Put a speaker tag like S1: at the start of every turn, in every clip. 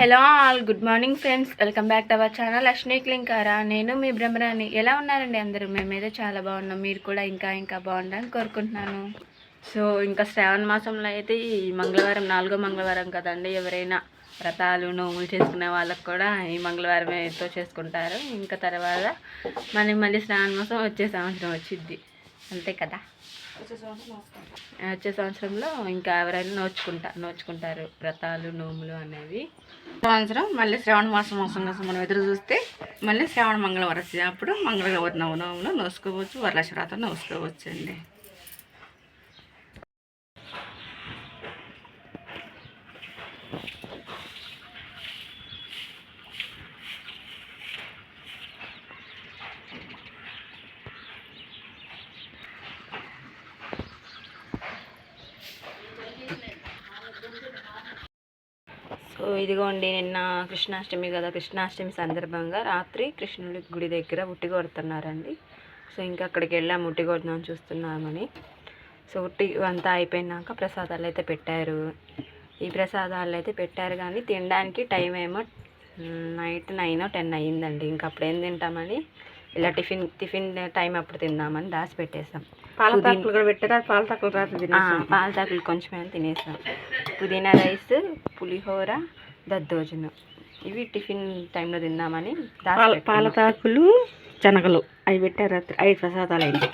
S1: Hello all good morning friends. Welcome back to our channel. Lakshmi Klinkaara. నేను మీ బ్రహ్మరాణి ఎలా ఉన్నారండి అందరూ? మేమైతే చాలా బాగున్నాం. మీరు కూడా ఇంకా ఇంకా బాగుండాలని కోరుకుంటున్నాను. సో ఇంకా శ్రావణ మాసంలో అయితే ఈ మంగళవారం నాలుగో మంగళవారం కదండి. ఎవరైనా వ్రతాలు నోములు చేసుకునే వాళ్ళకు కూడా ఈ మంగళవారం ఎంతో చేసుకుంటారు. ఇంకా తర్వాత మళ్ళీ మళ్ళీ శ్రావణ మాసం వచ్చే సంవత్సరం వచ్చిద్ది. అంతే కదా? వచ్చే సంవత్సరంలో ఇంకా ఎవరైనా నోచుకుంటా నోచుకుంటారు వ్రతాలు నోములు అనేవి.
S2: సంవత్సరం మళ్ళీ శ్రావణ మాసం మాసం కోసం మనం ఎదురు చూస్తే మళ్ళీ శ్రావణ మంగళవారం వచ్చి అప్పుడు మంగళవారం నవనవములు నోసుకోవచ్చు వరలక్ష్మరాతం నోసుకోవచ్చు అండి
S1: సో ఇదిగోండి నిన్న కృష్ణాష్టమి కదా కృష్ణాష్టమి సందర్భంగా రాత్రి కృష్ణుడి గుడి దగ్గర ఉట్టి కొడుతున్నారండి. సో ఇంకా అక్కడికి వెళ్ళాము ఉట్టి కొడుతున్నాం చూస్తున్నామని. సో ఉట్టి అంతా అయిపోయినాక ప్రసాదాలు అయితే పెట్టారు. ఈ ప్రసాదాలు అయితే పెట్టారు కానీ తినడానికి టైం ఏమో నైట్ నైన్ టెన్ అయ్యిందండి. ఇంకా అప్పుడు ఏం తింటామని ఇలా టిఫిన్ టిఫిన్ టైం అప్పుడు తిందామని దాచి పెట్టేసాం.
S2: పాల తాకులు కూడా పెట్టారా? పాల తాకులు రాత్రి
S1: ఆ, పాల తాకులు కొంచెం తినేసాం. పుదీనా రైస్ పులిహోర దద్దోజనం. ఇవి టిఫిన్ టైంలో తిందామని దాచి
S2: పాల
S1: పెట్టుకున్నాం.
S2: పాల తాకులు శనగలు. అవి పెట్టారు రాత్రి. ఐదు ప్రసాదాలు అయింది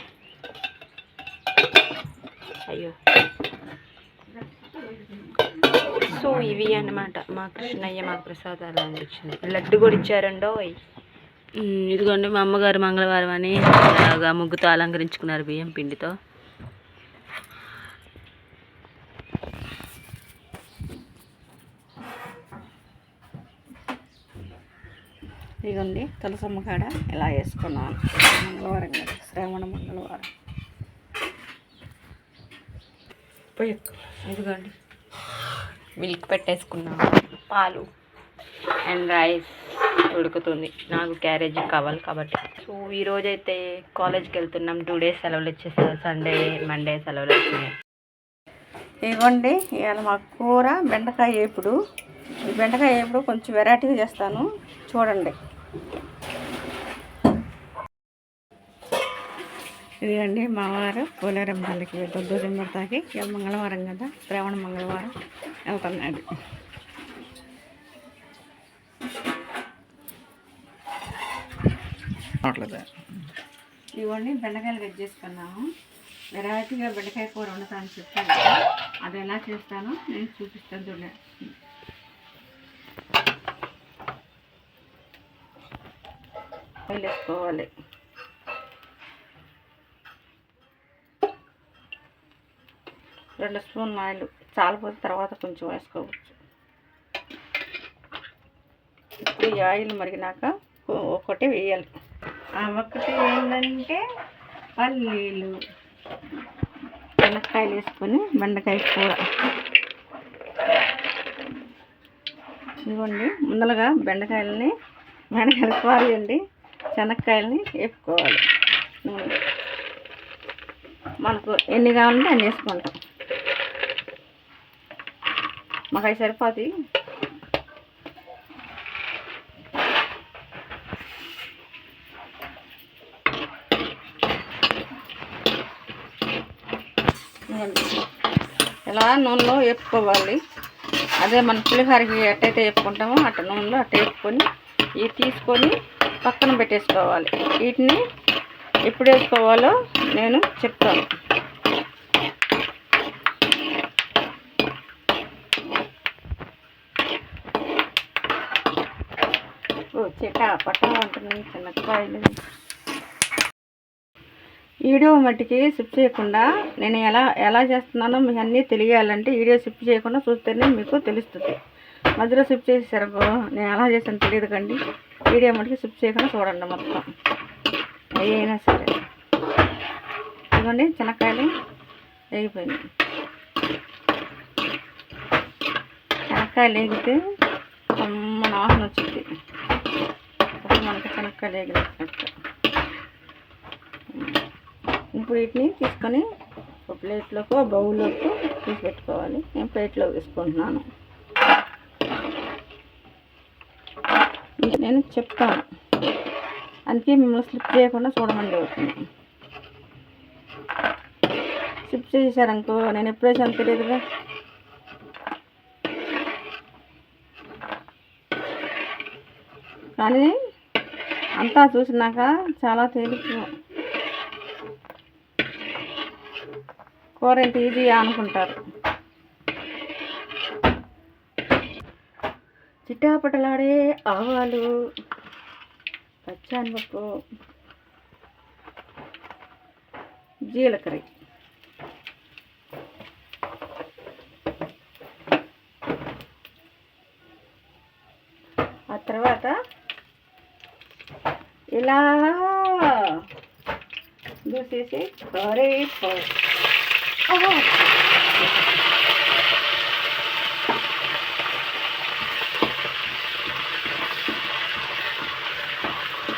S1: అయ్యో. సో ఇవి అన్నమాట. మా కృష్ణయ్య మాకు ప్రసాదాలు అందించింది. లడ్డు కూడా ఇచ్చారండో ఇదిగోండి మా అమ్మగారు మంగళవారం అని ముగ్గుతో అలంకరించుకున్నారు బియ్యం పిండితో.
S2: ఇదిగోండి తులసమ్మ కాడ ఇలా వేసుకున్నాను. మంగళవారం కదా శ్రావణ మంగళవారం. పోయి
S1: ఇదిగోండి మిల్క్ పెట్టేసుకున్నాం పాలు అండ్ రైస్ ఉడుకుతుంది. నాకు క్యారేజీ కావాలి కాబట్టి. సో ఈరోజు అయితే కాలేజ్కి వెళ్తున్నాం. టూ డేస్ సెలవులు వచ్చేసారు సండే మండే సెలవులు వచ్చినాయి.
S2: ఇవ్వండి ఇవాళ మా కూర బెండకాయ వేపుడు. ఈ బెండకాయ వేపుడు కొంచెం వెరైటీగా చేస్తాను. చూడండి. ఇదిగండి మా వారు పోలేరం పల్లికి దొద్దు పడతాకి ఇవాళ మంగళవారం కదా శ్రావణ మంగళవారం వెళ్తున్నాడు ఇవ్వండి బెండకాయలు కట్ చేసుకున్నాము. వెరైటీగా బెండకాయ కూర వండుతాను చెప్పాను అది ఎలా చేస్తానో నేను చూపిస్తాను చూడండి. ఆయిల్ వేసుకోవాలి రెండు స్పూన్ ఆయిల్ చాలిపోతే తర్వాత కొంచెం వేసుకోవచ్చు. ఇప్పుడు ఈ ఆయిల్ మరిగినాక ఒకటి వేయాలి. ఆ ఒకటి ఏంటంటే పల్లీలు బెండకాయలు వేసుకొని బెండకాయ కూర. ఇదిగోండి ముందలుగా బెండకాయలని బెండకాయలు కూర అండి శనక్కాయలని వేపుకోవాలి. నూనె. మనకు ఎన్ని కావాలంటే అన్ని వేసుకుంటాం. మాకు అవి సరిపోతాయి. ఇలా నూనెలో వేపుకోవాలి. అదే మన పులిహోరకి ఎట్టయితే వేపుకుంటామో అట్ట నూనెలో అట్ట వేపుకొని ఇవి తీసుకొని పక్కన పెట్టేసుకోవాలి. వీటిని ఎప్పుడు వేసుకోవాలో నేను చెప్తాను. చెట్టా చెట్ట పట్టణ ఉంటుంది చిన్నకాయలు. వీడియో మట్టికి షిఫ్ట్ చేయకుండా నేను ఎలా ఎలా చేస్తున్నానో మీ అన్నీ తెలియాలంటే వీడియో షిఫ్ట్ చేయకుండా చూస్తేనే మీకు తెలుస్తుంది. మధ్యలో స్కిప్ చేసేసరికి నేను ఎలా చేశాను తెలియదు కండి వీడియో మటుకు స్కిప్ చేయకుండా చూడండి మొత్తం. అయినా సరే. ఇదిగోండి శనక్కాయలు వేగిపోయినాయి. శనక్కాయలు వేగితే మన వాసన వచ్చింది. అప్పుడు మనకి శనక్కాయలు వేగినట్టు ఇప్పుడు వీటిని తీసుకొని ఒక ప్లేట్లోకి బౌల్లోకి తీసి పెట్టుకోవాలి. నేను ప్లేట్లో వేసుకుంటున్నాను. నేను చెప్తాను. అందుకే మిమ్మల్ని స్లిప్ చేయకుండా చూడమండి అవుతుంది స్లిప్ చేశారనుకో నేను ఎప్పుడే వేసాను తెలియదుగా కానీ అంతా చూసినాక చాలా తేలిక కూర ఎంత ఈజీ అనుకుంటారు. చిట్టాపటలాడే ఆవాలు పచ్చానపప్పు జీలకర్ర. ఆ తర్వాత ఇలా దూసేసి కరేపు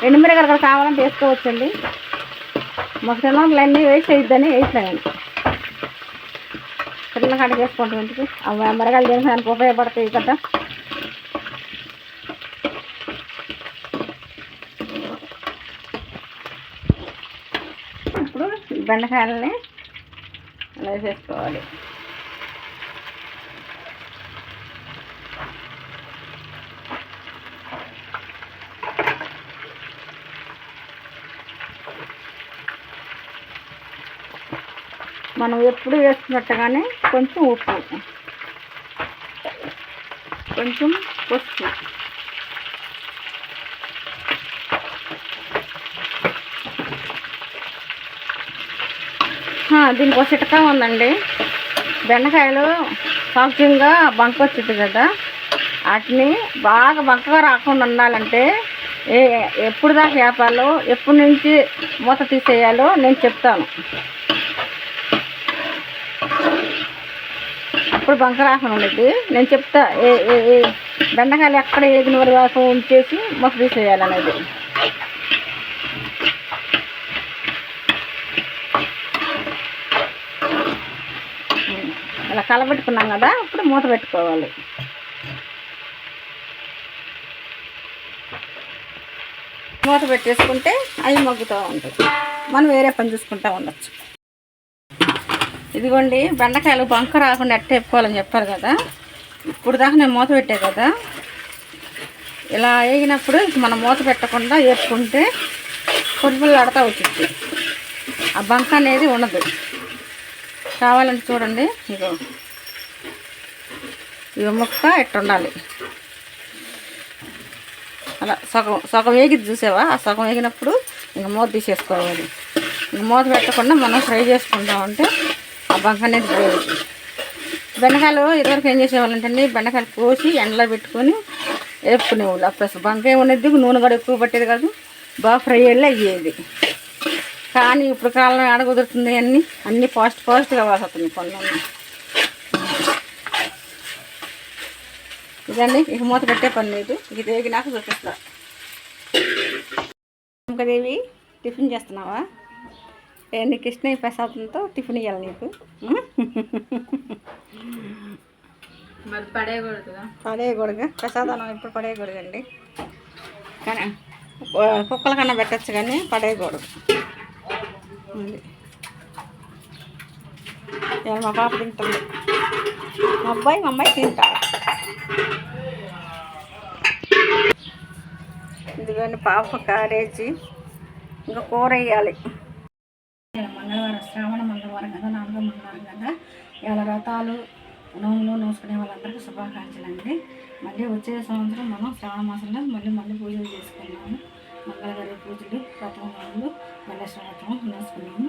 S2: ఎండు కూడా కావాలంటే వేసుకోవచ్చండి. మాకు తినట్లన్నీ వేస్ట్ అయిద్దని వేసినాను చిన్న కట్ట చేసుకుంటాం ఇంటికి. అవి మిరగాయలు తినడానికి ఉపయోగపడతాయి కదా. ఇప్పుడు బెండకాయలని అలా వేసేసుకోవాలి. మనం ఎప్పుడు వేసుకున్నట్టుగానే కొంచెం ఉప్పు. కొంచెం పసుపు. దీనికి ఒక చిటకా ఉందండి. బెండకాయలు సహజంగా బంక వచ్చింది కదా. వాటిని బాగా బంకగా రాకుండా ఉండాలంటే ఏ ఎప్పుడు దాకా వేపాలో ఎప్పటి నుంచి మూత తీసేయాలో నేను చెప్తాను. ఎప్పుడు బంక రాకుండా నేను చెప్తా ఏ ఏ బెండకాయలు ఎక్కడ ఏదిన వరకు ఉంచేసి మూత తీసేయాలనేది. అలా కలబెట్టుకున్నాం కదా ఇప్పుడు మూత పెట్టుకోవాలి. మూత పెట్టేసుకుంటే అవి మగ్గుతూ ఉంటాయి. మనం వేరే పని చూసుకుంటూ ఉండొచ్చు. ఇదిగోండి బెండకాయలు బంక రాకుండా ఎట్ట ఎప్పుకోవాలని చెప్పారు కదా. ఇప్పుడు దాకా నేను మూత పెట్టే కదా. ఇలా వేగినప్పుడు మనం మూత పెట్టకుండా వేసుకుంటే పొడిపులు ఆడుతూ వచ్చింది ఆ బంక అనేది ఉండదు. కావాలంటే చూడండి ఇగో ఇవి ముక్క ఎట్టుండాలి అలా సగం సగం వేగి చూసావా? ఆ సగం వేగినప్పుడు ఇంక మూత తీసేసుకోవాలి. ఇంక మూత పెట్టకుండా మనం ఫ్రై చేసుకుంటామంటే అంటే బంక అనేది బెండకాయలు ఇదివరకు ఏం చేసేవాళ్ళంటే బెండకాయలు కోసి ఎండలో పెట్టుకొని వేపుకునేవాళ్ళు అప్పుడు బంకాయ ఉన్నది నూనె కూడా ఎక్కువ పట్టేది కాదు బాగా ఫ్రై అయ్యేలా అయ్యేది. కానీ ఇప్పుడు కాలం ఆడ కుదురుతుంది అన్నీ అన్నీ ఫాస్ట్ ఫాస్ట్గా వాసవుతుంది పనులన్నీ. ఇదండి ఇక మూత పెట్టే పని లేదు ఇది వేగినాక చూపిస్తా. దేవి టిఫిన్ చేస్తున్నావా? ఏ నీకు ఇష్టం ప్రసాదంతో టిఫిన్ ఇవ్వాలి నీకు.
S1: మరి పడేయకూడదుగా?
S2: పడేయకూడదు ప్రసాదం ఇప్పుడు పడేయకూడదండి. కానీ కుక్కల కన్నా పెట్టచ్చు కానీ పడేయకూడదు. మా పాప తింటుంది. మా అబ్బాయి మా అమ్మాయి తింటారు. ఇదిగోండి పాప క్యారేజీ ఇంకా కూర వేయాలి మంగళవారం శ్రావణ మంగళవారం కదా నాలుగో మంగళవారం కదా ఇవాళ వ్రతాలు నోములు నోసుకునే వాళ్ళందరికీ శుభాకాంక్షలు అండి. మళ్ళీ వచ్చే సంవత్సరం మనం శ్రావణ మాసంలో మళ్ళీ మళ్ళీ పూజలు చేసుకున్నాము మంగళవారి పూజలు వ్రతములు మళ్ళీ శ్రావణం నోసుకున్నాము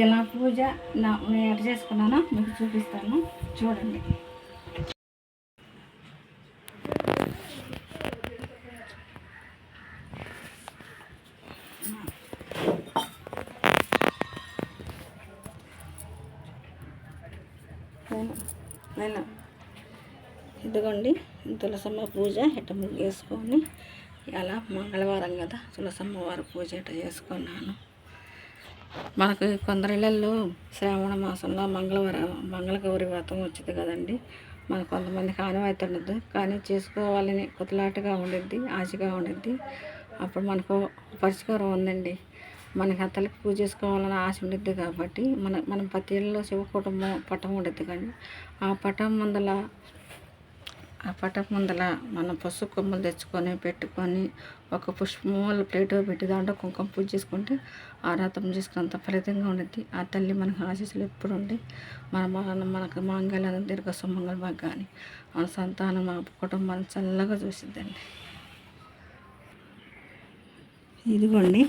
S2: ఇలా పూజ నా నేను ఎట్లా చేసుకున్నానో మీకు చూపిస్తాను. చూడండి నేను నేను ఇదిగోండి తులసమ్మ పూజ ఇట ముగ్గేసుకొని ఇలా మంగళవారం కదా తులసమ్మ వారి పూజ ఇట్ట చేసుకున్నాను. మనకు కొందరి ఇళ్ళల్లో శ్రావణ మాసంలో మంగళవారం మంగళగౌరి వ్రతం వచ్చింది కదండి. మన కొంతమందికి ఆనవాయితీ కానీ చేసుకోవాలని కుతలాటగా ఉండిద్ది ఆశగా ఉండిద్ది. అప్పుడు మనకు పరిష్కారం ఉందండి. మనకి ఆ తల్లికి పూజ చేసుకోవాలని ఆశ ఉండిద్ది కాబట్టి మన మనం ప్రతి ఇళ్ళలో శివ కుటుంబం పటం ఉండిద్ది కానీ ఆ పటం ముందల ఆ పటం ముందల మనం పసుపు కొమ్మలు తెచ్చుకొని పెట్టుకొని ఒక పుష్పములు ప్లేట్లో పెట్టి దాంట్లో కుంకుమ పూజ చేసుకుంటే ఆరాధన చేసుకున్నంత ఫలితంగా ఉండిద్ది. ఆ తల్లి మనకు ఆశీస్సులు ఎప్పుడు ఉండి మన మన మనకు మాంగళ్యాన్ని దీర్ఘ సుమంగళ కానీ మన సంతానం మా కుటుంబాన్ని చల్లగా చూసిద్దండి. ఇదిగోండి.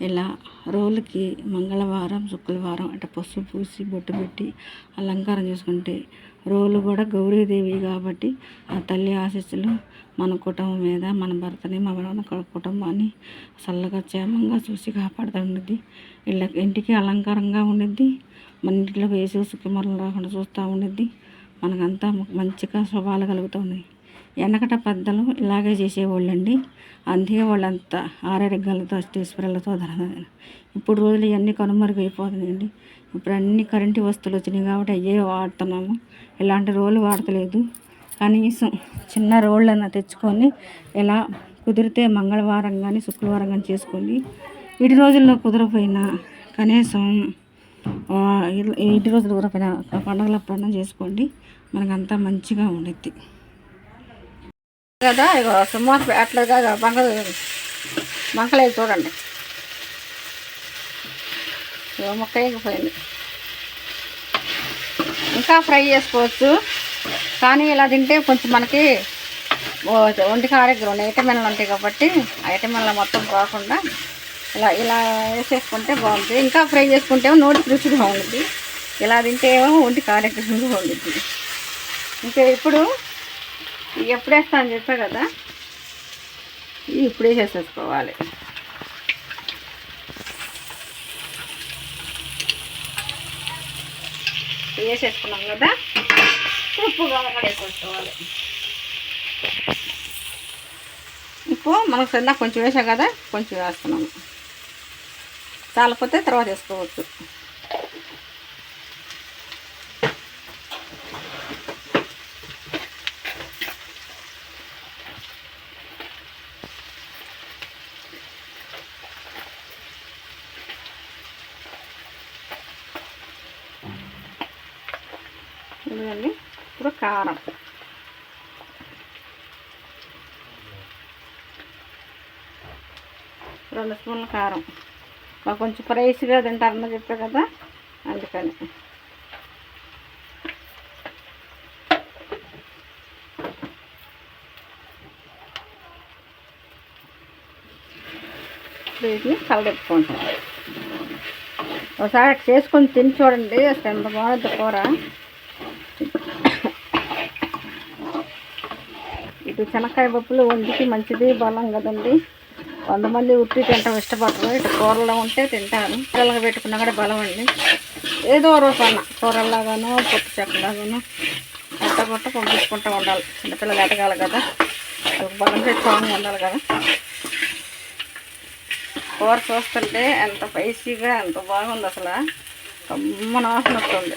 S2: ఇలా రోజులకి మంగళవారం శుక్రవారం అంటే పసుపు పూసి బొట్టు పెట్టి అలంకారం చేసుకుంటే రోజులు కూడా గౌరీదేవి కాబట్టి ఆ తల్లి ఆశీస్సులు మన కుటుంబం మీద మన భర్తని మన కుటుంబాన్ని చల్లగా క్షేమంగా చూసి కాపాడుతూ ఉండిద్ది ఇళ్ళ ఇంటికి అలంకారంగా ఉండిద్ది. మన ఇంట్లో వేసి సుఖమరలు రాకుండా చూస్తూ ఉండిద్ది. మనకంతా మంచిగా శుభాలు కలుగుతూ ఉన్నాయి వెనకట పెద్దలు ఇలాగే చేసేవాళ్ళండి. అందుకే వాళ్ళంతా ఆరోగ్యాలతో అష్టేశ్వరాలతో ధర ఇప్పుడు రోజులు ఇవన్నీ కనుమరుగైపోతున్నాయండి. ఇప్పుడు అన్ని కరెంటు వస్తువులు వచ్చినాయి కాబట్టి అయ్యే వాడుతున్నాము. ఇలాంటి రోళ్ళు వాడతలేదు. కనీసం చిన్న రోళ్ళన్నా తెచ్చుకొని ఇలా కుదిరితే మంగళవారం కానీ శుక్రవారం కానీ చేసుకోండి. ఇటు రోజుల్లో కుదరపోయినా కనీసం ఇటు రోజులు కుదరపోయినా పండుగలప్పుడన్నా చేసుకోండి. మనకంతా మంచిగా ఉండిద్ది. కదా ఇగో సుమారు అట్లా బంక బంకలేదు చూడండి. ఇగో మొక్క వేగిపోయింది ఇంకా ఫ్రై చేసుకోవచ్చు కానీ ఇలా తింటే కొంచెం మనకి ఒంటికి ఆరోగ్యం ఉన్నాయి ఐటమిన్లు ఉంటాయి కాబట్టి ఐటమిన్లు మొత్తం కాకుండా ఇలా ఇలా వేసేసుకుంటే బాగుంటుంది. ఇంకా ఫ్రై చేసుకుంటే ఏమో నోటికి రుచిగా ఉంటుంది ఇలా తింటే ఏమో ఒంటికి ఆరోగ్యంగా ఉంటుంది ఇంకా ఇప్పుడు ఎప్పుడు వేస్తా అని చెప్పా కదా? ఇవి ఇప్పుడే చేసేసుకోవాలి. వేసేసుకున్నాం కదా? ఉప్పు కావాలి ఉప్పు మనకు సరినా కొంచెం వేసాం కదా? కొంచెం వేస్తున్నాము చాలపోతే తర్వాత వేసుకోవచ్చు. ఇదిగోండి ఇప్పుడు కారం. రెండు స్పూన్ల కారం. మాకు కొంచెం ప్రైస్గా తింటారని చెప్పా కదా అందుకని. వీటిని కలదెప్పుకుంటాం ఒకసారి అట్లా చేసుకొని తిని చూడండి అసలు ఎంత బాగుంది కూర. ఇటు శనక్కాయ పప్పులు ఒంటికి మంచిది బలం కదండి. కొంతమంది ఉట్టి తింటాం ఇష్టపడరు. ఇటు కూరలో ఉంటే తింటారు. పిల్లలుగా పెట్టుకున్నా కూడా బలం అండి. ఏదో రూపాన కూరల్లాగాను పొట్టు చెక్కలాగానో అట్ట కొట్ట పంపించుకుంటూ ఉండాలి. చిన్నపిల్లలు ఎదగాలి కదా. వాళ్ళకి బలం తెచ్చుకోవాలని ఉండాలి కదా. కూర చూస్తుంటే ఎంత స్పైసీగా ఎంత బాగుంది అసలు. కమ్మన వాసన వస్తుంది.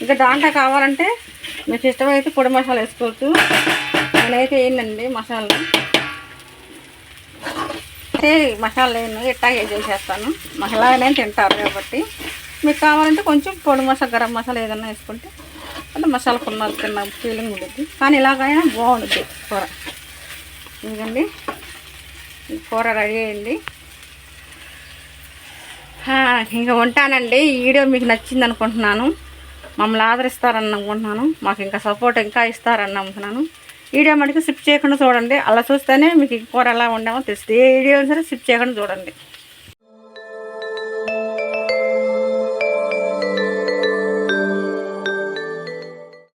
S2: ఇంకా దాంట్లో కావాలంటే మీకు ఇష్టమైతే పొడి మసాలా వేసుకోవచ్చు. నేనైతే వేయండి మసాలా. అయితే మసాలా వేయను ఇట్టాగే చేసేస్తాను. మసాలానే తింటారు కాబట్టి. మీకు కావాలంటే కొంచెం పొడి మసాలా గరం మసాలా ఏదైనా వేసుకుంటే అంటే మసాలా కొన్నారు తిన్న ఫీలింగ్ ఉంటుంది. కానీ ఇలాగైనా బాగుంటుంది కూర. ఎందుకండి కూర రెడీ అయింది. ఇంకా ఉంటానండి. ఈ వీడియో మీకు నచ్చింది అనుకుంటున్నాను. మమ్మల్ని ఆదరిస్తారని అనుకుంటున్నాను. మాకు ఇంకా సపోర్ట్ ఇంకా ఇస్తారని నమ్ముతున్నాను. వీడియో మటుకు స్కిప్ చేయకుండా చూడండి. అలా చూస్తేనే మీకు కూర ఎలా ఉండామో తెలుస్తుంది ఏ వీడియో సరే స్కిప్ చేయకుండా చూడండి.